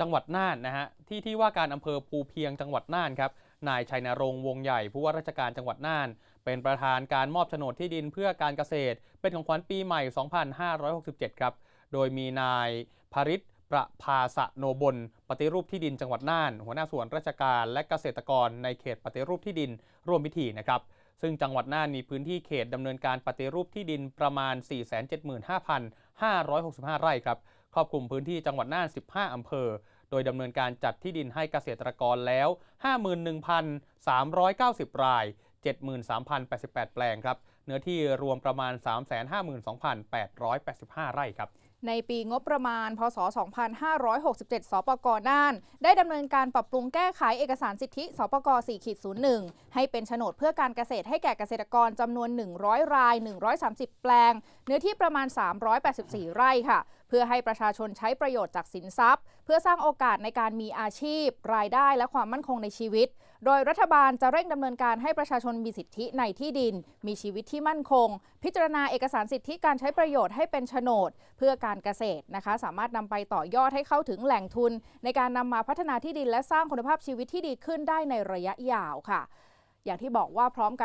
จังหวัดน่านนะฮะที่ที่ว่าการอำเภอภูเพียงจังหวัดน่านครับนายชัยนรงค์วงใหญ่ผู้ว่าราชการจังหวัดน่าน เป็นประธานการมอบโฉนดที่ดินเพื่อการเกษตร เป็นของขวัญปีใหม่ 2567 ครับ โดยมีนายภริษประภาสะโนบล ปฏิรูปที่ดินจังหวัดน่าน หัวหน้าส่วนราชการและเกษตรกรในเขตปฏิรูปที่ดินร่วมพิธีนะครับซึ่งจังหวัดน่านมีพื้นที่เขตดำเนินการปฏิรูปที่ดินประมาณ 475,565 ไร่ครับ ครอบคลุมพื้นที่จังหวัดน่าน 15 อำเภอ โดยดำเนินการจัดที่ดินให้เกษตรกรแล้ว 51,390 ราย 73,088 แปลงครับ เนื้อที่รวมประมาณ 352,885 ไร่ครับ ในปีงบประมาณ พศ 2567 สปกน่าน ได้ดำเนินการปรับปรุงแก้ไขเอกสารสิทธิ สปก4-01 ให้เป็นโฉนดเพื่อการเกษตรให้แก่เกษตรกรจำนวน 100 ราย 130 แปลง เนื้อที่ประมาณ 384 ไร่ค่ะ เพื่อให้ประชาชนใช้ประโยชน์จากสินทรัพย์ เพื่อสร้างโอกาสในการมีอาชีพ รายได้และความมั่นคงในชีวิต โดยรัฐบาลจะเร่งดำเนินการให้ประชาชนมีสิทธิในที่ดิน มีชีวิตที่มั่นคง พิจารณาเอกสารสิทธิการใช้ประโยชน์ให้เป็นโฉนด เพื่อการการเกษตรนะคะ สามารถนำไปต่อยอดให้เข้าถึงแหล่งทุน ในการนำมาพัฒนาที่ดินและสร้างคุณภาพชีวิตที่ดีขึ้นได้ในระยะยาวค่ะ อย่างที่บอกว่าพร้อมกัน